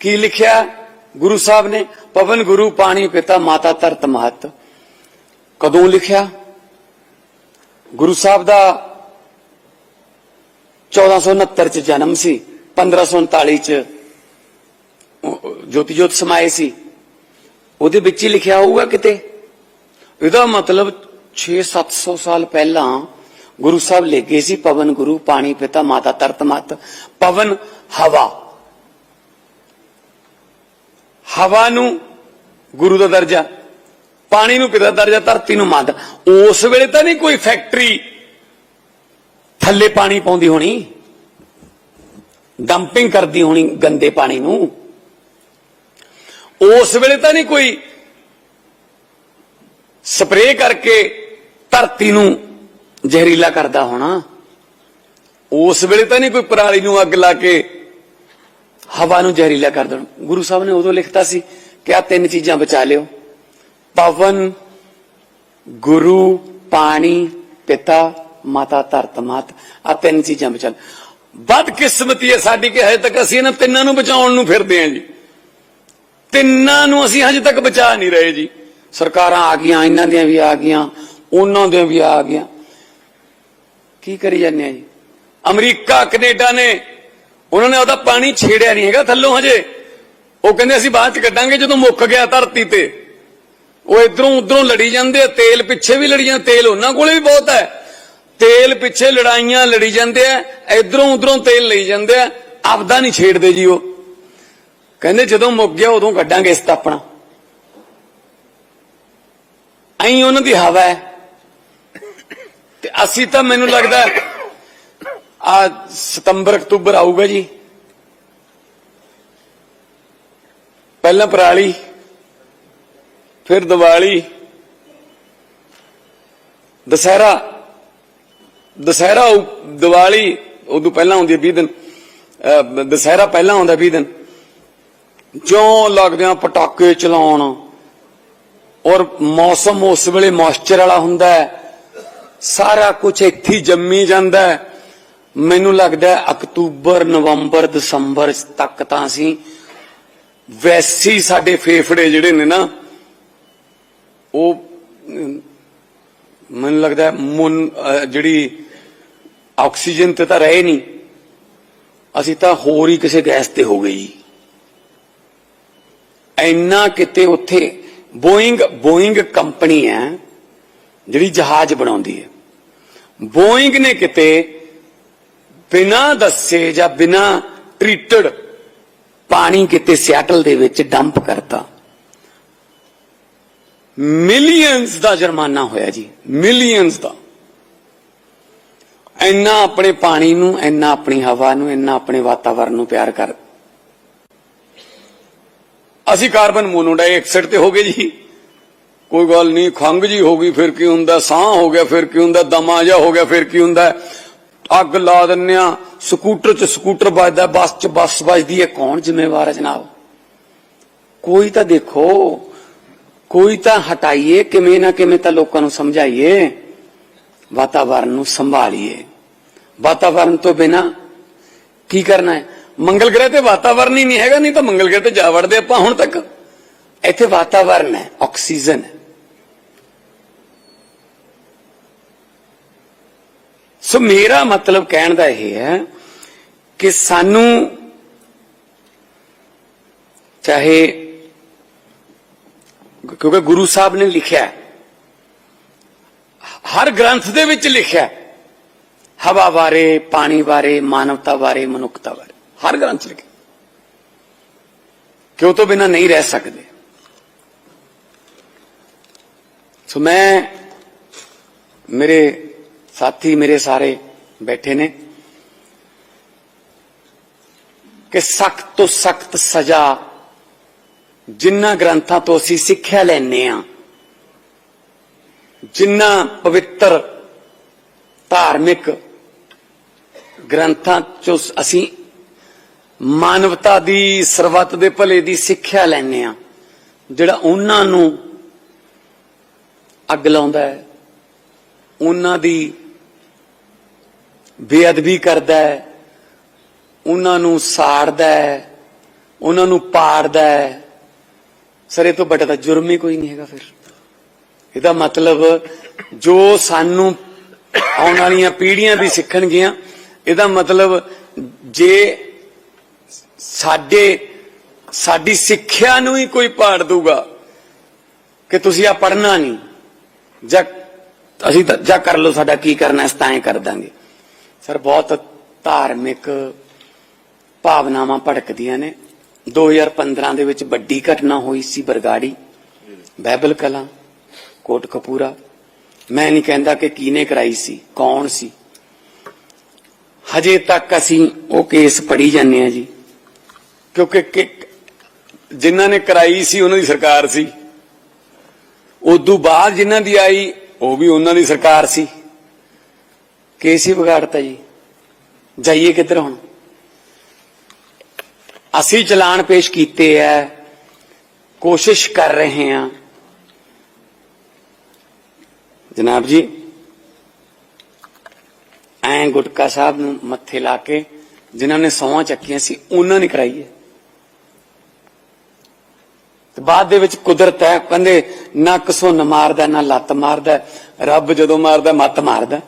ਕੀ ਲਿਖਿਆ? ਗੁਰੂ ਸਾਹਿਬ ਨੇ, ਪਵਨ ਗੁਰੂ ਪਾਣੀ ਪਿਤਾ ਮਾਤਾ ਧਰਤ ਮਹਤ। ਕਦੋਂ ਲਿਖਿਆ? ਗੁਰੂ ਸਾਹਿਬ ਦਾ 1469 ਚ ਜਨਮ ਸੀ 1539 ਚ ਉਹ ਜੋਤੀ ਜੋਤ ਸਮਾਏ ਸੀ। ਉਹਦੇ ਵਿੱਚ ਹੀ ਲਿਖਿਆ ਹੋਊਗਾ ਕਿਤੇ? ਇਹਦਾ ਮਤਲਬ 6-700 ਸਾਲ ਪਹਿਲਾਂ ਗੁਰੂ ਸਾਹਿਬ ਲੈ ਗਏ ਸੀ ਪਵਨ ਗੁਰੂ ਪਾਣੀ ਪਿਤਾ ਮਾਤਾ ਤਰਤ ਮਤ ਪਵਨ ਹਵਾ। ਹਵਾ ਨੂੰ ਗੁਰੂ ਦਾ ਦਰਜਾ, ਪਾਣੀ ਨੂੰ ਪਿਤਾ ਦਰਜਾ, ਧਰਤੀ ਨੂੰ ਮਾਤਾ। ਉਸ ਵੇਲੇ ਤਾਂ ਨਹੀਂ ਕੋਈ ਫੈਕਟਰੀ ਥੱਲੇ ਪਾਣੀ ਪਾਉਂਦੀ ਹੋਣੀ, ਡੰਪਿੰਗ ਕਰਦੀ ਹੋਣੀ ਗੰਦੇ ਪਾਣੀ ਨੂੰ। ਉਸ ਵੇਲੇ ਤਾਂ ਨਹੀਂ ਕੋਈ ਸਪਰੇਅ ਕਰਕੇ ਧਰਤੀ ਨੂੰ ਜ਼ਹਿਰੀਲਾ ਕਰਦਾ ਹੋਣਾ। ਉਸ ਵੇਲੇ ਤਾਂ ਨਹੀਂ ਕੋਈ ਪਰਾਲੀ ਨੂੰ ਅੱਗ ਲਾ ਕੇ ਹਵਾ ਨੂੰ ਜ਼ਹਿਰੀਲਾ ਕਰ ਦੇਣ। ਗੁਰੂ ਸਾਹਿਬ ਨੇ ਉਦੋਂ ਲਿਖਤਾ ਸੀ ਕਿ ਆ ਤਿੰਨ ਚੀਜ਼ਾਂ ਬਚਾ ਲਿਓ। ਪਵਨ, ਗੁਰੂ, ਪਾਣੀ, ਪਿਤਾ, ਮਾਤਾ, ਧਰਤ, ਮਾਤ। ਆ ਤਿੰਨ ਚੀਜ਼ਾਂ ਬਚਾ ਲਓ। ਬਦਕਿਸਮਤੀ ਹੈ ਸਾਡੀ ਕਿ ਹਜੇ ਤੱਕ ਅਸੀਂ ਇਹਨਾਂ ਤਿੰਨਾਂ ਨੂੰ ਬਚਾਉਣ ਨੂੰ ਫਿਰਦੇ ਹਾਂ ਜੀ। ਤਿੰਨਾਂ ਨੂੰ ਅਸੀਂ ਹਜੇ ਤੱਕ ਬਚਾ ਨਹੀਂ ਰਹੇ ਜੀ। ਸਰਕਾਰਾਂ ਆ ਗਈਆਂ, ਇਹਨਾਂ ਦੀਆਂ ਵੀ ਆ ਗਈਆਂ, ਉਹਨਾਂ ਦੀਆਂ ਵੀ ਆ ਗਈਆਂ। ਕੀ ਕਰੀ ਜਾਂਦੇ ਆ ਜੀ? ਅਮਰੀਕਾ, ਕੈਨੇਡਾ ਨੇ ਉਹਨਾਂ ਨੇ ਉਹਦਾ ਪਾਣੀ ਛੇੜਿਆ ਨਹੀਂ ਹੈਗਾ ਥੱਲੋਂ ਹਜੇ। ਉਹ ਕਹਿੰਦੇ ਅਸੀਂ ਬਾਅਦ ਚ ਕੱਢਾਂਗੇ ਜਦੋਂ ਮੁੱਕ ਗਿਆ ਧਰਤੀ ਤੇ। ਉਹ ਇਧਰੋਂ ਉਧਰੋਂ ਲੜੀ ਜਾਂਦੇ ਆ, ਤੇਲ ਪਿੱਛੇ ਵੀ ਲੜੀ ਜਾਂਦੇ ਤੇਲ ਉਹਨਾਂ ਕੋਲੇ ਵੀ ਬਹੁਤ ਹੈ। ਤੇਲ ਪਿੱਛੇ ਲੜਾਈਆਂ ਲੜੀ ਜਾਂਦੇ ਆ, ਇਧਰੋਂ ਉਧਰੋਂ ਤੇਲ ਲਈ ਜਾਂਦੇ ਆ, ਆਪਦਾ ਨਹੀਂ ਛੇੜਦੇ ਜੀ ਉਹ। ਕਹਿੰਦੇ ਜਦੋਂ ਮੁੱਕ ਗਿਆ ਉਦੋਂ ਕੱਢਾਂਗੇ ਇਸ ਤਾਪਣਾ ਆਪਣਾ। ਐਂ ਉਹਨਾਂ ਦੀ ਹਵਾ ਹੈ। ਤੇ ਅਸੀਂ ਤਾਂ ਮੈਨੂੰ ਲੱਗਦਾ ਆ ਸਤੰਬਰ ਅਕਤੂਬਰ ਆਊਗਾ ਜੀ। ਪਹਿਲਾਂ ਪਰਾਲੀ ਫਿਰ ਦੀਵਾਲੀ ਦਸਹਿਰਾ। ਦਸਹਿਰਾ ਦੀਵਾਲੀ ਉਦੋਂ ਪਹਿਲਾਂ ਆਉਂਦੀ ਹੈ 20 ਦਿਨ। ਅਹ, ਦਸਹਿਰਾ ਪਹਿਲਾਂ ਆਉਂਦਾ 20 ਦਿਨ। ਜਿਉਂ ਲੱਗਦੇ ਆ ਪਟਾਕੇ ਚਲਾਉਣ। ਔਰ ਮੌਸਮ ਉਸ ਵੇਲੇ ਮੌਇਸਚਰ ਵਾਲਾ ਹੁੰਦਾ ਹੈ। ਸਾਰਾ ਕੁਝ ਇੱਥੇ ਜੰਮੀ ਜਾਂਦਾ ਹੈ। ਮੈਨੂੰ ਲੱਗਦਾ ਅਕਤੂਬਰ, ਨਵੰਬਰ, ਦਸੰਬਰ ਤੱਕ ਤਾਂ ਅਸੀਂ ਵੈਸੇ ਸਾਡੇ ਫੇਫੜੇ ਜਿਹੜੇ ਨੇ ਨਾ, ਉਹ ਮੈਨੂੰ ਲੱਗਦਾ ਹੈ ਜਿਹੜੀ ਆਕਸੀਜਨ ਤੇ ਤਾਂ ਰਹੇ ਨਹੀਂ। ਅਸੀਂ ਤਾਂ ਹੋਰ ਹੀ ਕਿਸੇ ਗੈਸ ਤੇ ਹੋ ਗਈ ਜੀ। ਇੰਨਾ ਕਿਤੇ ਉੱਥੇ ਬੋਇੰਗ ਬੋਇੰਗ ਕੰਪਨੀ ਹੈ, ਜਿਹੜੀ ਜਹਾਜ਼ ਬਣਾਉਂਦੀ ਹੈ। ਬੋਇੰਗ ਨੇ ਕਿਤੇ ਬਿਨਾ ਦੱਸੇ ਜਾਂ ਬਿਨਾ ਟ੍ਰੀਟਡ ਪਾਣੀ ਕਿਤੇ ਸਿਆਟਲ ਦੇ ਵਿੱਚ ਡੰਪ ਕਰਤਾ। ਮਿਲੀਅਨਸ ਦਾ ਜੁਰਮਾਨਾ ਹੋਇਆ ਜੀ ਮਿਲੀਅਨਸ ਦਾ। ਇੰਨਾ ਆਪਣੇ ਪਾਣੀ ਨੂੰ, ਇੰਨਾ ਆਪਣੀ ਹਵਾ ਨੂੰ, ਇੰਨਾ ਆਪਣੇ ਵਾਤਾਵਰਣ ਨੂੰ ਪਿਆਰ ਕਰ। ਅਸੀਂ ਕਾਰਬਨ ਮੋਨੋਡਾਈਆਕਸਾਈਡ ਤੇ ਹੋ ਗਏ ਜੀ। ਕੋਈ ਗੱਲ ਨਹੀਂ ਖੰਗ ਜੀ ਹੋ ਗਈ, ਫਿਰ ਕੀ ਹੁੰਦਾ, ਸਾਹ ਹੋ ਗਿਆ, ਫਿਰ ਕੀ ਹੁੰਦਾ, ਦਮਾ ਜਾ ਹੋ ਗਿਆ, ਫਿਰ ਕੀ ਹੁੰਦਾ। ਅੱਗ ਲਾ ਦਿੰਨੇ ਆ, ਸਕੂਟਰ 'ਚ ਸਕੂਟਰ ਵੱਜਦਾ, ਬੱਸ 'ਚ ਬੱਸ ਵੱਜਦੀ ਹੈ। ਕੌਣ ਜ਼ਿੰਮੇਵਾਰ ਹੈ ਜਨਾਬ? ਕੋਈ ਤਾਂ ਦੇਖੋ, ਕੋਈ ਤਾਂ ਹਟਾਈਏ, ਕਿਵੇਂ ਨਾ ਕਿਵੇਂ ਤਾਂ ਲੋਕਾਂ ਨੂੰ ਸਮਝਾਈਏ, ਵਾਤਾਵਰਨ ਨੂੰ ਸੰਭਾਲੀਏ। ਵਾਤਾਵਰਨ ਤੋਂ ਬਿਨਾ ਕੀ ਕਰਨਾ ਹੈ? ਮੰਗਲ ਗ੍ਰਹਿ ਤੇ ਵਾਤਾਵਰਨ ਹੀ ਨਹੀਂ ਹੈਗਾ, ਨਹੀਂ ਤਾਂ ਮੰਗਲ ਗ੍ਰਹਿ ਤੇ ਜਾ ਵੜਦੇ ਆਪਾਂ ਹੁਣ ਤੱਕ। ਇੱਥੇ ਵਾਤਾਵਰਨ ਹੈ, ਆਕਸੀਜਨ ਹੈ। ਸੋ ਮੇਰਾ ਮਤਲਬ ਕਹਿਣ ਦਾ ਇਹ ਹੈ ਕਿ ਸਾਨੂੰ ਚਾਹੇ ਕਿਉਂਕਿ ਗੁਰੂ ਸਾਹਿਬ ਨੇ ਲਿਖਿਆ ਹਰ ਗ੍ਰੰਥ ਦੇ ਵਿੱਚ ਲਿਖਿਆ ਹਵਾ ਬਾਰੇ, ਪਾਣੀ ਬਾਰੇ, ਮਾਨਵਤਾ ਬਾਰੇ, ਮਨੁੱਖਤਾ ਬਾਰੇ, ਹਰ ਗ੍ਰੰਥ 'ਚ ਲਿਖਿਆ ਉਹ ਤੋਂ ਬਿਨਾ ਨਹੀਂ ਰਹਿ ਸਕਦੇ। ਸੋ ਮੈਂ ਮੇਰੇ ਸਾਥੀ ਮੇਰੇ ਸਾਰੇ ਬੈਠੇ ਨੇ ਕਿ ਸਖਤ ਤੋਂ ਸਖਤ ਸਜ਼ਾ ਜਿੰਨਾ ਗ੍ਰੰਥਾਂ ਤੋਂ ਅਸੀਂ ਸਿੱਖਿਆ ਲੈਨੇ ਆ ਜਿੰਨਾ ਪਵਿੱਤਰ ਧਾਰਮਿਕ ਗ੍ਰੰਥਾਂ ਚੋਂ ਅਸੀਂ ਮਾਨਵਤਾ ਦੀ, ਸਰਬੱਤ ਦੇ ਭਲੇ ਦੀ ਸਿੱਖਿਆ ਲੈਨੇ ਆ ਜਿਹੜਾ ਉਹਨਾਂ ਨੂੰ ਅੱਗ ਲਾਉਂਦਾ ਹੈ, ਉਹਨਾਂ ਦੀ ਬੇਅਦਬੀ ਕਰਦਾ ਹੈ, ਉਹਨਾਂ ਨੂੰ ਸਾੜਦਾ ਹੈ, ਉਹਨਾਂ ਨੂੰ ਪਾੜਦਾ ਹੈ। ਸਰ ਇਹ ਤੋਂ ਵੱਡਾ ਤਾਂ ਜੁਰਮ ਹੀ ਕੋਈ ਨਹੀਂ ਹੈਗਾ ਫਿਰ। ਇਹਦਾ ਮਤਲਬ ਜੋ ਸਾਨੂੰ ਆਉਣ ਵਾਲੀਆਂ ਪੀੜ੍ਹੀਆਂ ਵੀ ਸਿੱਖਣਗੀਆਂ, ਇਹਦਾ ਮਤਲਬ ਜੇ ਸਾਡੇ, ਸਾਡੀ ਸਿੱਖਿਆ ਨੂੰ ਹੀ ਕੋਈ ਪਾੜ ਦੂਗਾ ਕਿ ਤੁਸੀਂ ਆ ਪੜਨਾ ਨਹੀਂ, ਜਾਂ ਅਸੀਂ ਤਾਂ ਜਾਂ ਕਰ ਲਓ ਸਾਡਾ ਕੀ ਕਰਨਾ ਇਸ ਤਾਂ ਐਂ ਕਰ ਦਾਂਗੇ। ਸਰ, ਬਹੁਤ ਧਾਰਮਿਕ ਭਾਵਨਾਵਾਂ ਭੜਕਦੀਆਂ ਨੇ। 2015 ਦੇ ਵਿੱਚ ਵੱਡੀ ਘਟਨਾ ਹੋਈ ਸੀ ਬਰਗਾੜੀ ਬਾਈਬਲ ਕਲਾਂ, ਕੋਟ ਕਪੂਰਾ। ਮੈਂ ਨਹੀਂ ਕਹਿੰਦਾ ਕਿ ਕਿਹਨੇ ਕਰਾਈ ਸੀ, ਕੌਣ ਸੀ। ਹਜੇ ਤੱਕ ਅਸੀਂ ਉਹ ਕੇਸ ਪੜੀ ਜਾਂਦੇ ਆ ਜੀ, ਕਿਉਂਕਿ ਕਿ- ਜਿਨ੍ਹਾਂ ਨੇ ਕਰਾਈ ਸੀ, ਉਹਨਾਂ ਦੀ ਸਰਕਾਰ ਸੀ। ਉਦੋਂ ਬਾਅਦ ਜਿਨ੍ਹਾਂ ਦੀ ਆਈ, ਉਹ ਵੀ ਉਹਨਾਂ ਦੀ ਸਰਕਾਰ ਸੀ। ਕੇਸ ਹੀ ਵਿਗਾੜਤਾ ਜੀ। ਜਾਈਏ ਕਿੱਧਰ ਹੁਣ? ਅਸੀਂ ਚਲਾਨ ਪੇਸ਼ ਕੀਤੇ ਐ। ਕੋਸ਼ਿਸ਼ ਕਰ ਰਹੇ ਹਾਂ। ਜਨਾਬ ਜੀ, ਐਂ ਗੁਟਕਾ ਸਾਹਿਬ ਨੂੰ ਮੱਥੇ ਲਾ ਕੇ ਜਿਨ੍ਹਾਂ ਨੇ ਸੌਹਾਂ ਚੱਕੀਆਂ ਸੀ, ਉਹਨਾਂ ਨੇ ਕਰਾਈ ਹੈ ਤੇ ਬਾਅਦ ਦੇ ਵਿੱਚ ਕੁਦਰਤ ਹੈ ਕਹਿੰਦੇ, ਨਾ ਕਸੁੰਨ ਮਾਰਦਾ, ਨਾ ਲੱਤ ਮਾਰਦਾ, ਰੱਬ ਜਦੋਂ ਮਾਰਦਾ, ਮੱਤ ਮਾਰਦਾ।